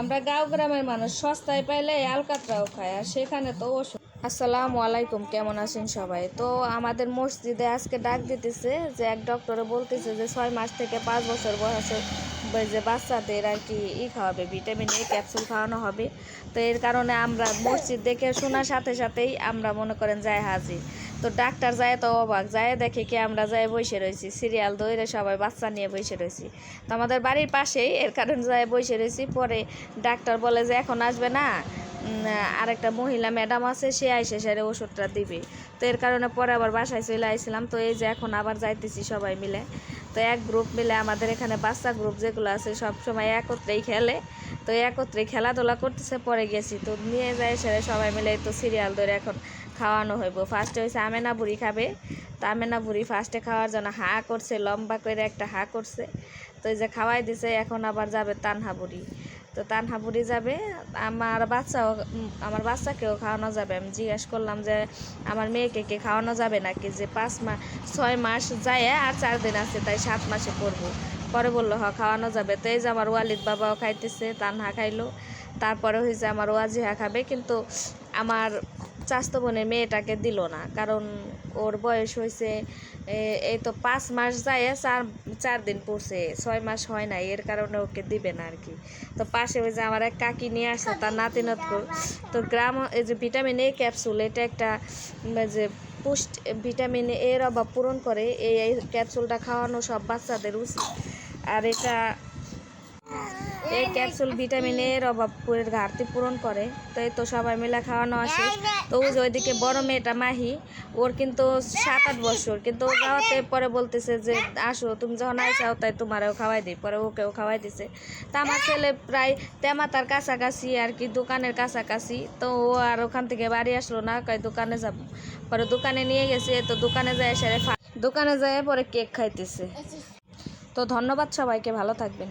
আমরা গাঁও গ্রামের মানুষ, সস্তায় পাইলে আলকাতরাও খায়, আর সেখানে তো ওষুধ। আসসালামু আলাইকুম, কেমন আছেন সবাই? তো আমাদের মসজিদে আজকে ডাক দিতেছে যে, এক ডক্টরে বলতেছে যে, ছয় মাস থেকে পাঁচ বছর বয়সের যে বাচ্চাদের আর কি ই খাওয়াবে, ভিটামিন এ ক্যাপসুল খাওয়ানো হবে। তো এর কারণে আমরা মসজিদ দেখে শোনার সাথে সাথেই আমরা মনে করেন যাই হাজির। তো ডাক্তার যায় তো অবাক যায় দেখে কি আমরা যাই বসে রয়েছি। সিরিয়াল ধরে সবাই বাচ্চা নিয়ে বসে রয়েছি। তো আমাদের বাড়ির পাশেই এর কারণে যায় বসে রয়েছি। পরে ডাক্তার বলে যে এখন আসবে না। উম, আরেকটা মহিলা ম্যাডাম আছে সে আইসে সেরে ওষুধটা দিবে। তো এর কারণে পরে আবার বাসায় চলে আইছিলাম। তো এই যে এখন আবার যাইতেছি সবাই মিলে। তো এক গ্রুপ মিলে আমাদের এখানে বাচ্চা গ্রুপ যেগুলো আছে সব সময় একত্রেই খেলে। তো একত্রে খেলাধুলা করতেছে পরে গেছি। তো নিয়ে যায় সেরে সবাই মিলে তো সিরিয়াল ধরে এখন খাওয়ানো হইব। ফার্স্টে হয়েছে আমেনা বুড়ি খাবে। তো আমেনা বুড়ি ফার্স্টে খাওয়ার জন্য হা করছে, লম্বা করে একটা হা করছে। তো এই যে খাওয়াই দিছে, এখন আবার যাবে তানহা বুড়ি। তো তানহা বুড়ি যাবে, আমার বাচ্চাও, আমার বাচ্চাকেও খাওয়ানো যাবে। আমি জিজ্ঞেস করলাম যে, আমার মেয়েকে কে খাওয়ানো যাবে নাকি? যে পাঁচ মাস ছয় মাস যায় আর চার দিন আছে, তাই সাত মাসে করব। পরে বলল, হ, খাওয়ানো যাবে। তো এই যে আমার ওয়ালিদ বাবাও খাইতেছে, তানহা খাইলো। তারপরে হয়েছে আমার ওয়াজিহা খাবে। কিন্তু আমার চাস্তো বোনের মেয়েটাকে দিল না। কারণ ওর বয়স হয়েছে এই তো পাঁচ মাস যায় চার চার দিন পড়ছে, ছয় মাস হয় না এর কারণে ওকে দিবে না আর কি তো পাশে ওই যে আমার এক কাকি নিয়ে আসছে তার নাতিনত তো গ্রাম, এই যে ভিটামিন এ ক্যাপসুল, এটা একটা যে পুষ্ট ভিটামিন এর অভাব পূরণ করে এই ক্যাপসুলটা খাওয়ানো সব বাচ্চাদের উচিত। আর এটা এই ক্যাপসুল ভিটামিন এর অভাব পুরের ঘাটতি পূরণ করে। তো এই তো সবাই মিলে খাওয়ানো আসে তো যে ওইদিকে বড় মেয়েটা মাহি, ওর কিন্তু সাত আট বছর। কিন্তু ও যাওয়াতে পরে বলতেছে যে, আসো, তুমি যখন আইসাও তাই তোমারও খাওয়াই দিই। পরে ওকেও খাওয়াই দিছে। তা আমার ছেলে প্রায় তেমাতার কাছাকাছি আর কি, দোকানের কাছাকাছি। তো ও আর ওখান থেকে বাড়ি আসলো না, কয় দোকানে যাব। পরে দোকানে নিয়ে গেছে, তো দোকানে যায় সেরে দোকানে যায় পরে কেক খাইতেছে। তো ধন্যবাদ সবাইকে, ভালো থাকবেন।